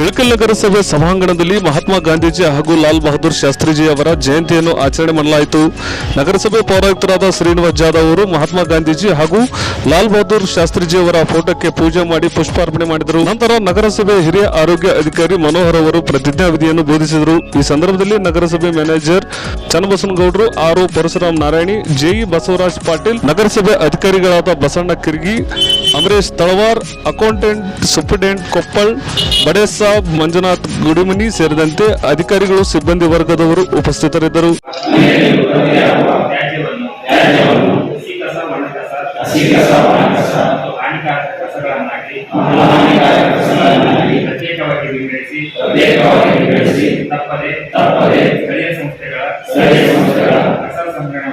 ಇಳಕಲ್ ನಗರಸಭೆ ಸಭಾಂಗಣದಲ್ಲಿ ಮಹಾತ್ಮ ಗಾಂಧೀಜಿ ಹಾಗೂ ಲಾಲ್ ಬಹದ್ದೂರ್ ಶಾಸ್ತ್ರಿಜಿ ಅವರ ಜಯಂತಿಯನ್ನು ಆಚರಣೆ ಮಾಡಲಾಯಿತು. ನಗರಸಭೆ ಪೌರಾಯುಕ್ತರಾದ ಶ್ರೀನಿವಾಸ್ ಜಾಧವ್ ಅವರು ಮಹಾತ್ಮ ಗಾಂಧೀಜಿ ಹಾಗೂ ಲಾಲ್ ಬಹದ್ದೂರ್ ಶಾಸ್ತ್ರಿಜಿ ಅವರ ಫೋಟೋಕ್ಕೆ ಪೂಜೆ ಮಾಡಿ ಪುಷ್ಪಾರ್ಪಣೆ ಮಾಡಿದರು. ನಂತರ ನಗರಸಭೆ ಹಿರಿಯ ಆರೋಗ್ಯ ಅಧಿಕಾರಿ ಮನೋಹರ್ ಅವರು ಪ್ರತಿಜ್ಞಾ ಪ್ರತಿಜ್ಞಾವಿಧಿಯನ್ನು ಬೋಧಿಸಿದರು. ಈ ಸಂದರ್ಭದಲ್ಲಿ ನಗರಸಭೆ ಮ್ಯಾನೇಜರ್ ಚನ್ನಬಸನಗೌಡರು, ಆರು ಪರಶುರಾಮ್ ನಾರಾಯಣಿ ಜೆಇ ಬಸವರಾಜ್ ಪಾಟೀಲ್, ನಗರಸಭೆ ಅಧಿಕಾರಿಗಳಾದ ಬಸಣ್ಣ ಕಿರ್ಗಿ ಅಮರೇಶ್ ತಳವಾರ್, ಅಕೌಂಟೆಂಟ್ ಸೂಪರಿಡೆಂಟ್ ಕೊಪ್ಪಳ್ ಬಡೇ ಸಾಬ್ ಮಂಜುನಾಥ್ ಗುಡಿಮನಿ ಸೇರಿದಂತೆ ಅಧಿಕಾರಿಗಳು ಸಿಬ್ಬಂದಿ ವರ್ಗದವರು ಉಪಸ್ಥಿತರಿದ್ದರು. ತಪ್ಪದೆ ಸ್ಥಳೀಯ ಸಂಸ್ಥೆಗಳ ಸಂಗ್ರಹಣಾ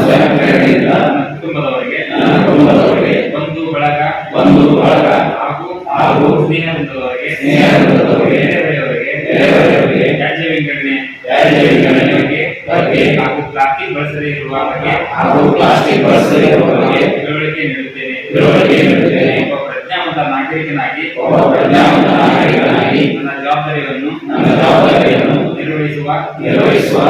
ಸ್ವಯಂ ಪ್ರೇರಣೆಯಿಂದ ನನ್ನ ಕುಟುಂಬದವರಿಗೆ ಒಂದು ಬಳಗ ಹಾಗೂ ಸ್ನೇಹದವರಿಗೆ ಬೇರೆಯವರಿಗೆ ತ್ಯಾಜ್ಯ ವಿಂಗಡಣೆ ಬಗ್ಗೆ ಹಾಗೂ ಪ್ಲಾಸ್ಟಿಕ್ ಬಳಸದೇ ಇರುವ ಬಗ್ಗೆ ಪ್ಲಾಸ್ಟಿಕ್ ಬಳಸದೇ ಇರುವ ಬಗ್ಗೆ ತಿಳುವಳಿಕೆ ನೀಡುತ್ತೇನೆ ತಿಳುವಳಿಕೆ ನೀಡುತ್ತೇನೆ. ಒಬ್ಬ ಪ್ರಜ್ಞಾವಂತ ನಾಗರಿಕನಾಗಿ ಒಬ್ಬ ಪ್ರಜ್ಞಾವಂತ ನಾಗರಿಕನಾಗಿ ನನ್ನ ಜವಾಬ್ದಾರಿಯನ್ನು ನನ್ನ ಜವಾಬ್ದಾರಿಯನ್ನು ನಿರ್ವಹಿಸುವ ನಿರ್ವಹಿಸುವ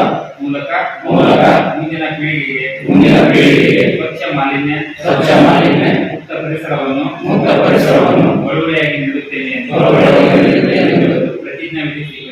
ಮೂಲಕ ಮೂಲಕ ಮುಂದಿನ ಪೀಳಿಗೆಗೆ ಮುಂದಿನ ಪೀಳಿಗೆಗೆ ಸ್ವಚ್ಛ ಮಾಲಿನ್ಯ ಸ್ವಚ್ಛ ಮಾಲಿನ್ಯ ಮುಕ್ತ ಪರಿಸರವನ್ನು ಮುಕ್ತ ಪರಿಸರವನ್ನು ಒಳ್ಳೆಯಾಗಿ ನೀಡುತ್ತೇನೆ ಎಂದು ಪ್ರತಿಜ್ಞೆ ವಿಧಿಸಿ